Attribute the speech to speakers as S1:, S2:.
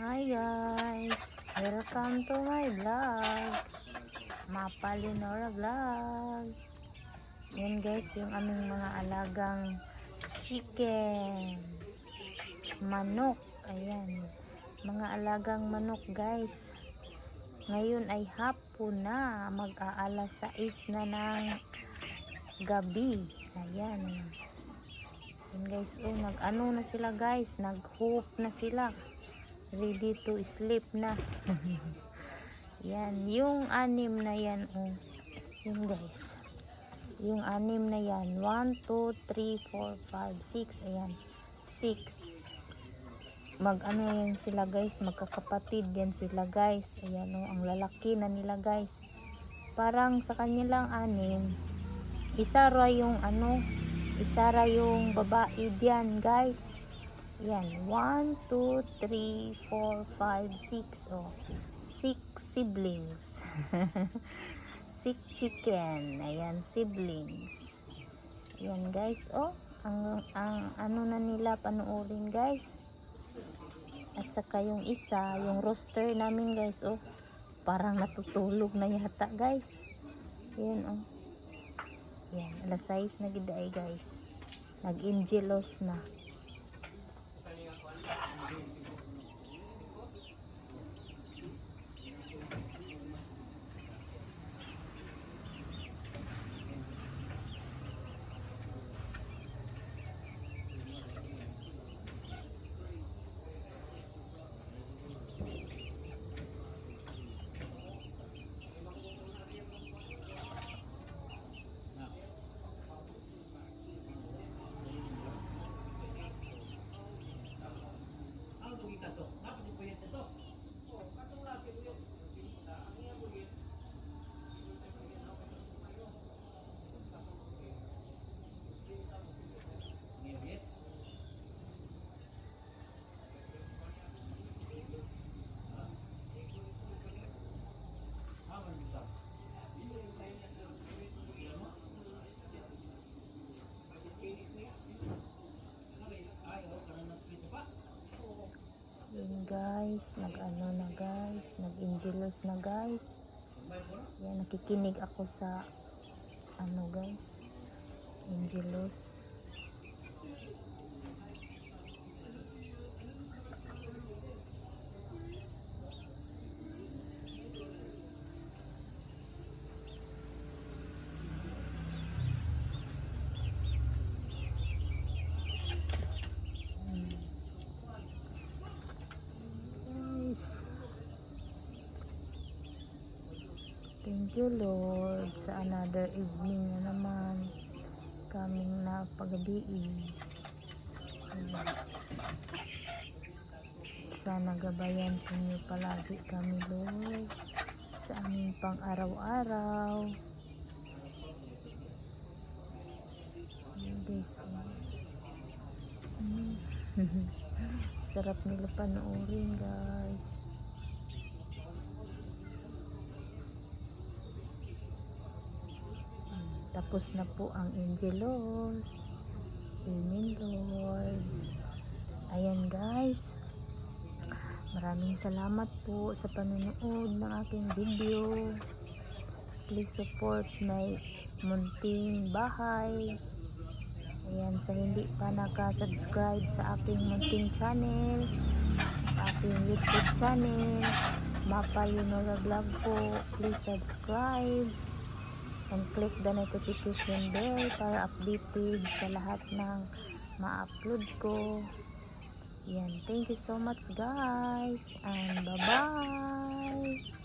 S1: Hi guys! Welcome to my vlog. Mapa Leonora Vlog. Yan guys, yung aming mga alagang chicken. Manok. Ayan. Mga alagang manok guys. Ngayon ay hapon na. Mag-aalas 6 na ng gabi. Ayan. Yan guys, oh, nag-ano na sila guys. Nag-hoop na sila ready to sleep na. Yan yung anim na yan oh. yun guys. Yung anim na yan 1, 2, 3, 4, 5, 6 ayan. 6 mag ano yan sila guys? Magkakapatid yan sila guys. Ayan oh, ang lalaki na nila guys. Parang sa kanilang anim isa ra yung ano isa ra yung babae diyan guys yan, 1, 2, 3, 4, 5, 6, oh. 6 siblings. 6 chicken. Ayan, siblings. Ayan, guys, oh. Ang, ang ano na nila panuorin, guys. At saka yung isa, yung roster namin, guys, oh. Parang natutulog na yata, guys. Ayan, oh. Yan, alas 6 na giday, guys. Nag-ingelos na. Guys, nag-ano na guys, nag-ingelos na guys. Yan, nakikinig ako sa ano guys, ingelos. Hmm. Guys. Thank you Lord sa another evening na naman kaming na pagabiin. Ayan. Sana gabayan po niyo palagi kami Lord sa aming pang araw-araw. Ayan guys. Sarap nila panoorin guys. Tapos na po ang Angelos. Amen Lord. Ayan guys. Maraming salamat po sa panonood ng aking video. Please support my munting bahay. Ayan, sa hindi pa naka-subscribe sa aking munting channel, sa aking YouTube channel, Mapa Yunora Vlog po, please subscribe and click the notification bell para updated sa lahat ng ma-upload ko. Yan, thank you so much guys and bye-bye!